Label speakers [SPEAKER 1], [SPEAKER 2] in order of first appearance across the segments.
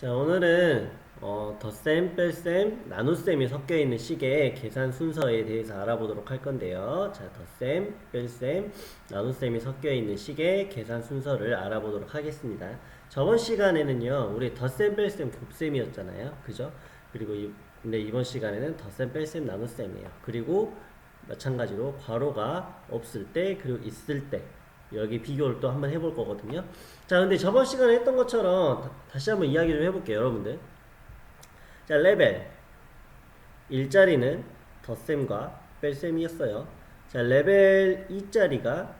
[SPEAKER 1] 자, 오늘은 어, 덧셈, 뺄셈, 나눗셈이 섞여 있는 식의 계산 순서에 대해서 알아보도록 할 건데요. 자, 덧셈, 뺄셈, 나눗셈이 섞여 있는 식의 계산 순서를 알아보도록 하겠습니다. 저번 시간에는요, 우리 덧셈, 뺄셈, 곱셈이었잖아요. 그죠? 그리고 이, 근데 이번 시간에는 덧셈, 뺄셈, 나눗셈이에요. 그리고 마찬가지로 괄호가 없을 때, 그리고 있을 때, 여기 비교를 또 한번 해볼 거거든요. 자, 근데 저번 시간에 했던 것처럼 다, 다시 한번 이야기 좀 해볼게요, 여러분들. 자, 레벨. 일자리는 덧셈과 뺄셈이었어요. 자, 레벨 2짜리가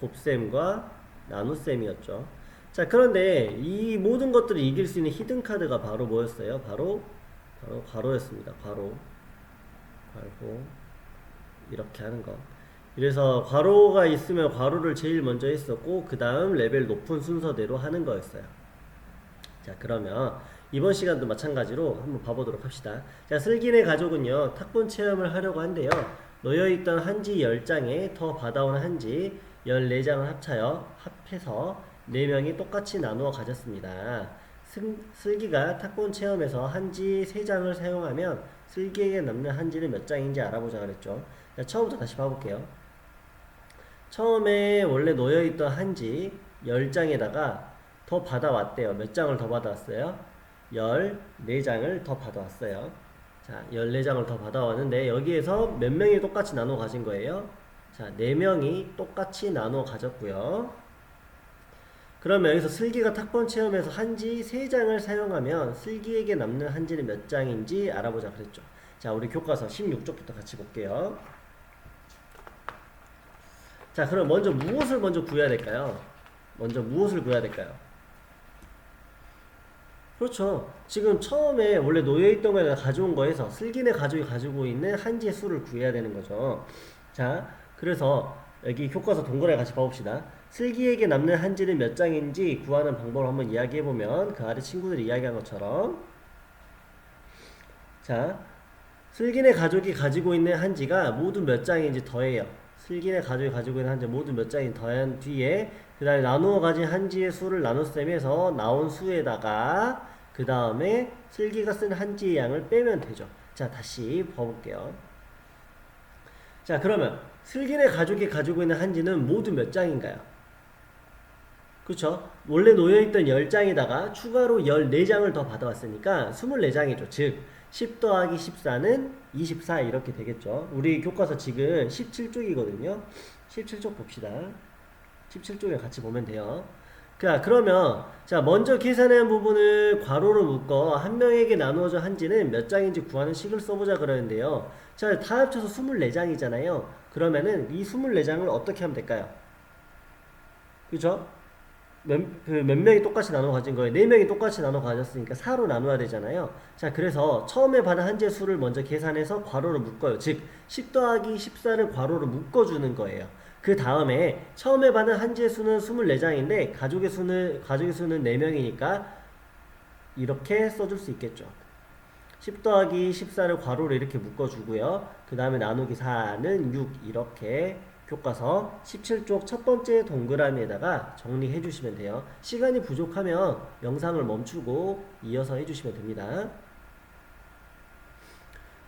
[SPEAKER 1] 곱셈과 나눗셈이었죠. 자, 그런데 이 모든 것들을 이길 수 있는 히든 카드가 바로 뭐였어요? 바로, 바로 괄호였습니다. 괄호. 괄호. 이렇게 하는 거. 그래서 괄호가 있으면 괄호를 제일 먼저 했었고 그 다음 레벨 높은 순서대로 하는 거였어요. 자 그러면 이번 시간도 마찬가지로 한번 봐보도록 합시다. 자 슬기네 가족은요 탁본 체험을 하려고 한대요. 놓여있던 한지 10장에 더 받아온 한지 14장을 합차여 합해서 4명이 똑같이 나누어 가졌습니다. 슬, 슬기가 탁본 체험에서 한지 3장을 사용하면 슬기에게 남는 한지는 몇 장인지 알아보자 그랬죠. 자, 처음부터 다시 봐볼게요. 처음에 원래 놓여있던 한지 10장에다가 더 받아왔대요. 몇 장을 더 받아왔어요? 14장을 더 받아왔어요. 자, 14장을 더 받아왔는데 여기에서 몇 명이 똑같이 나눠 가진 거예요? 자, 4명이 똑같이 나눠 가졌고요. 그러면 여기서 슬기가 탁본 체험에서 한지 3장을 사용하면 슬기에게 남는 한지는 몇 장인지 알아보자 그랬죠. 자, 우리 교과서 16쪽부터 같이 볼게요. 자, 그럼 먼저 무엇을 먼저 구해야 될까요? 먼저 무엇을 구해야 될까요? 그렇죠. 지금 처음에 원래 놓여있던 거에다 가져온 거에서 슬기네 가족이 가지고 있는 한지의 수를 구해야 되는 거죠. 자, 그래서 여기 교과서 동그라미 같이 봐봅시다. 슬기에게 남는 한지는 몇 장인지 구하는 방법을 한번 이야기해보면 그 아래 친구들이 이야기한 것처럼 자, 슬기네 가족이 가지고 있는 한지가 모두 몇 장인지 더해요. 슬기네 가족이 가지고 있는 한지 모두 몇 장인 더한 뒤에 그 다음에 나누어 가진 한지의 수를 나눗셈에서 나온 수에다가 그 다음에 슬기가 쓴 한지의 양을 빼면 되죠. 자, 다시 봐볼게요. 자, 그러면 슬기네 가족이 가지고 있는 한지는 모두 몇 장인가요? 그렇죠? 원래 놓여있던 10장에다가 추가로 14장을 더 받아왔으니까 24장이죠. 즉, 10 더하기 14는 24 이렇게 되겠죠. 우리 교과서 지금 17쪽이거든요. 17쪽 봅시다. 17쪽에 같이 보면 돼요. 자, 그러면 자, 먼저 계산한 부분을 괄호로 묶어 한 명에게 나누어져 한지는 몇 장인지 구하는 식을 써보자 그러는데요. 자, 다 합쳐서 24장이잖아요. 그러면은 이 24장을 어떻게 하면 될까요? 그죠? 몇, 그몇 명이 똑같이 나눠 가진 거예요. 네 명이 똑같이 나눠 가졌으니까 4로 나눠야 되잖아요. 자, 그래서 처음에 받은 한지의 수를 먼저 계산해서 괄호로 묶어요. 즉, 10 더하기 14를 괄호로 묶어주는 거예요. 그 다음에 처음에 받은 한지의 수는 24장인데 가족의 수는 가족의 수는 4명이니까 이렇게 써줄 수 있겠죠. 10 더하기 14를 괄호로 이렇게 묶어주고요. 그 다음에 나누기 4는 6 이렇게 교과서 17쪽 첫 번째 동그라미에다가 정리해 주시면 돼요. 시간이 부족하면 영상을 멈추고 이어서 해 주시면 됩니다.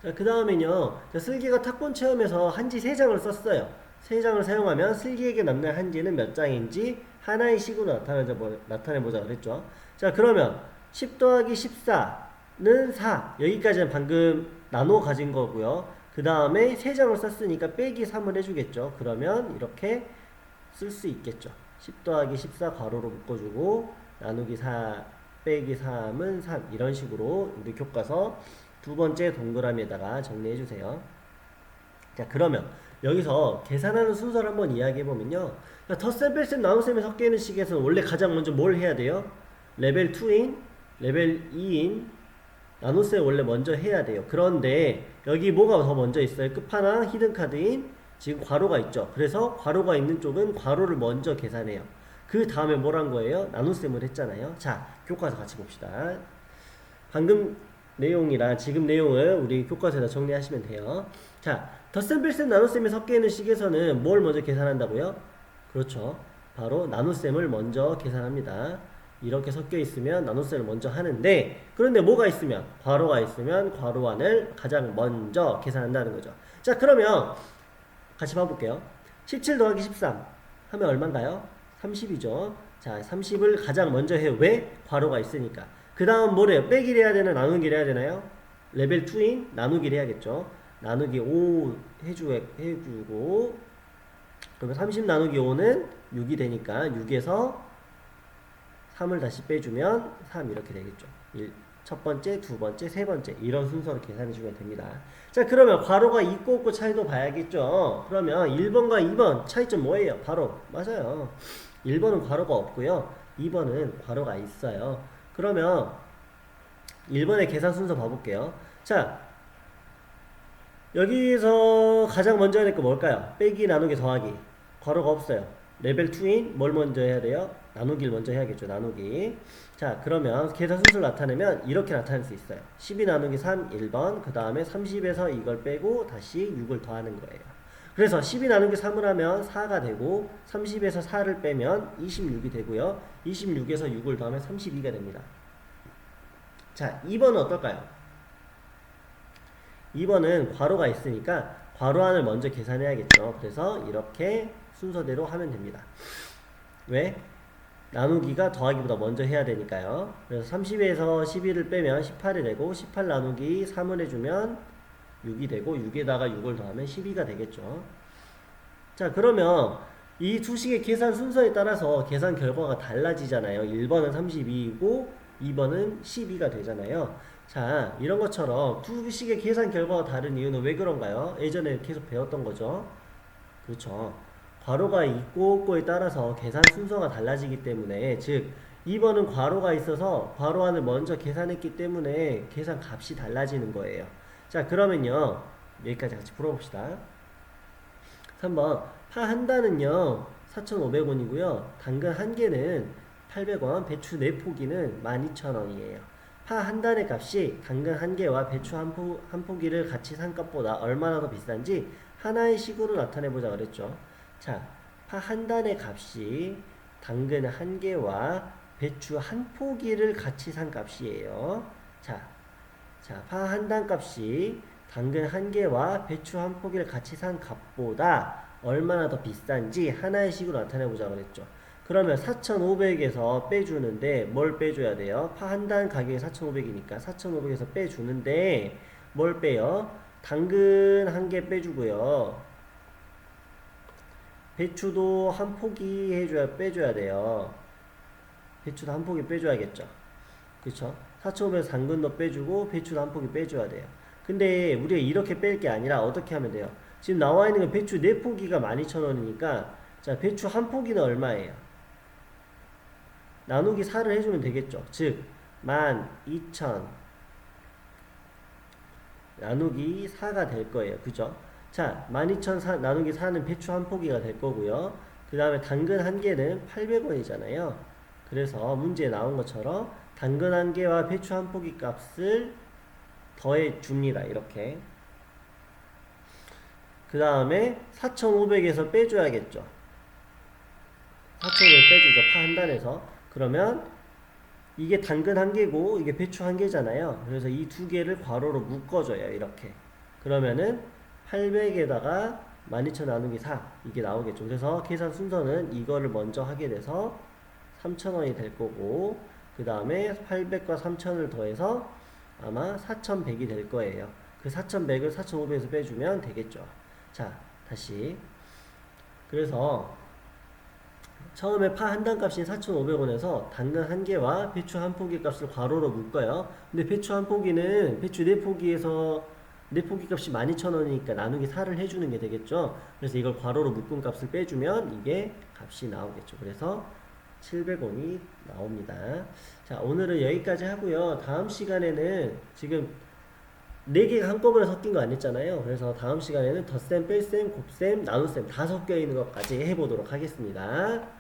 [SPEAKER 1] 자, 그 다음에는요. 자, 슬기가 탁본 체험에서 한지 3장을 썼어요. 3장을 사용하면 슬기에게 남는 한지는 몇 장인지 하나의 식으로 나타내자, 나타내보자 그랬죠. 자, 그러면 10 더하기 14는 4. 여기까지는 방금 나눠 가진 거고요. 그 다음에 3장을 썼으니까 빼기 3을 해주겠죠. 그러면 이렇게 쓸 수 있겠죠. 10 더하기 14 괄호로 묶어주고 나누기 4 빼기 3은 3 이런 식으로 우리 교과서 두 번째 동그라미에다가 정리해 주세요. 자 그러면 여기서 계산하는 순서를 한번 이야기해 보면요. 덧셈 뺄셈 나눗셈에 섞여 있는 식에서는 원래 가장 먼저 뭘 해야 돼요? 레벨 2인, 레벨 2인 나눗셈 원래 먼저 해야 돼요. 그런데 여기 뭐가 더 먼저 있어요? 끝판왕 히든 카드인 지금 괄호가 있죠. 그래서 괄호가 있는 쪽은 괄호를 먼저 계산해요. 그 다음에 뭘 한 거예요? 나눗셈을 했잖아요. 자, 교과서 같이 봅시다. 방금 내용이랑 지금 내용을 우리 교과서에다 정리하시면 돼요. 자, 덧셈, 뺄셈, 나눗셈이 섞여 있는 식에서는 뭘 먼저 계산한다고요? 그렇죠. 바로 나눗셈을 먼저 계산합니다. 이렇게 섞여 있으면 나눗셈을 먼저 하는데 그런데 뭐가 있으면 괄호가 있으면 괄호 안을 가장 먼저 계산한다는 거죠. 자 그러면 같이 봐볼게요. 17 더하기 13 하면 얼마인가요? 30이죠. 자 30을 가장 먼저 해요. 왜? 괄호가 있으니까. 그 다음 뭐래요? 빼기를 해야 되나 나누기를 해야 되나요? 레벨 2인 나누기를 해야겠죠. 나누기 5 해주, 해주고 그러면 30 나누기 5는 6이 되니까 6에서 3을 다시 빼주면 3 이렇게 되겠죠. 일- 첫 번째, 두 번째, 세 번째 이런 순서로 계산해 주면 됩니다. 자 그러면 괄호가 있고 없고 차이도 봐야겠죠. 그러면 1번과 2번 차이점 뭐예요? 바로 맞아요. 1번은 괄호가 없고요. 2번은 괄호가 있어요. 그러면 1번의 계산 순서 봐볼게요. 자 여기서 가장 먼저 해야 될 거 뭘까요? 빼기, 나누기, 더하기. 괄호가 없어요. 레벨 2인 뭘 먼저 해야 돼요? 나누기를 먼저 해야겠죠. 나누기. 자, 그러면 계산 순서를 나타내면 이렇게 나타낼 수 있어요. 12 나누기 3, 1번. 그 다음에 30에서 이걸 빼고 다시 6을 더하는 거예요. 그래서 12 나누기 3을 하면 4가 되고 30에서 4를 빼면 26이 되고요. 26에서 6을 더하면 32가 됩니다. 자, 2번은 어떨까요? 2번은 괄호가 있으니까 괄호 안을 먼저 계산해야겠죠. 그래서 이렇게 순서대로 하면 됩니다. 왜? 나누기가 더하기보다 먼저 해야 되니까요. 그래서 30에서 11을 빼면 18이 되고 18 나누기 3을 해주면 6이 되고 6에다가 6을 더하면 12가 되겠죠. 자 그러면 이두 식의 계산 순서에 따라서 계산 결과가 달라지잖아요. 1번은 32이고 2번은 12가 되잖아요. 자 이런 것처럼 두 식의 계산 결과가 다른 이유는 왜 그런가요? 예전에 계속 배웠던 거죠. 그렇죠. 괄호가 있고 없고에 따라서 계산 순서가 달라지기 때문에 즉 2번은 괄호가 있어서 괄호 안을 먼저 계산했기 때문에 계산 값이 달라지는 거예요. 자 그러면요 여기까지 같이 풀어봅시다. 3번 파 한 단은요 4,500원이고요. 당근 한 개는 800원, 배추 4포기는 12,000원이에요. 파 한 단의 값이 당근 한 개와 배추 한, 포, 한 포기를 같이 산 값보다 얼마나 더 비싼지 하나의 식으로 나타내 보자 그랬죠. 자, 파 한 단의 값이 당근 한 개와 배추 한 포기를 같이 산 값이에요. 자, 자, 파 한 단 값이 당근 한 개와 배추 한 포기를 같이 산 값보다 얼마나 더 비싼지 하나의 식으로 나타내 보자 그랬죠. 그러면 4,500에서 빼주는데 뭘 빼줘야 돼요? 파 한 단 가격이 4,500이니까 4,500에서 빼주는데 뭘 빼요? 당근 한 개 빼주고요. 배추도 한 포기 해줘야 빼줘야 돼요. 배추도 한 포기 빼줘야겠죠. 그쵸? 4,500에서 당근도 빼주고 배추도 한 포기 빼줘야 돼요. 근데 우리가 이렇게 뺄 게 아니라 어떻게 하면 돼요? 지금 나와 있는 건 배추 4포기가 12,000원이니까 자 배추 한 포기는 얼마예요? 나누기 4를 해주면 되겠죠. 즉 12,000 나누기 4가 될 거예요. 그죠? 자 12,000 나누기 4는 배추 한 포기가 될 거고요. 그 다음에 당근 한 개는 800원이잖아요. 그래서 문제에 나온 것처럼 당근 한 개와 배추 한 포기 값을 더해 줍니다. 이렇게. 그 다음에 4,500에서 빼줘야겠죠. 4,500 빼주죠. 파 한 단에서. 그러면 이게 당근 한 개고 이게 배추 한 개잖아요. 그래서 이 두 개를 괄호로 묶어줘요. 이렇게. 그러면은 800에다가 12,000 나누기 4 이게 나오겠죠. 그래서 계산 순서는 이거를 먼저 하게 돼서 3,000원이 될 거고 그 다음에 800과 3,000을 더해서 아마 4,100이 될 거예요. 그 4,100을 4,500에서 빼주면 되겠죠. 자, 다시. 그래서 처음에 파 한 단 값인 4,500원에서 당근 한 개와 배추 한 포기 값을 괄호로 묶어요. 근데 배추 한 포기는 배추 네 포기에서 네 포기 값이 12,000원이니까 나누기 4를 해주는 게 되겠죠. 그래서 이걸 괄호로 묶은 값을 빼주면 이게 값이 나오겠죠. 그래서 700원이 나옵니다. 자, 오늘은 여기까지 하고요. 다음 시간에는 지금 4개가 한꺼번에 섞인 거 아니잖아요. 그래서 다음 시간에는 덧셈, 뺄셈, 곱셈, 나눗셈 다 섞여 있는 것까지 해보도록 하겠습니다.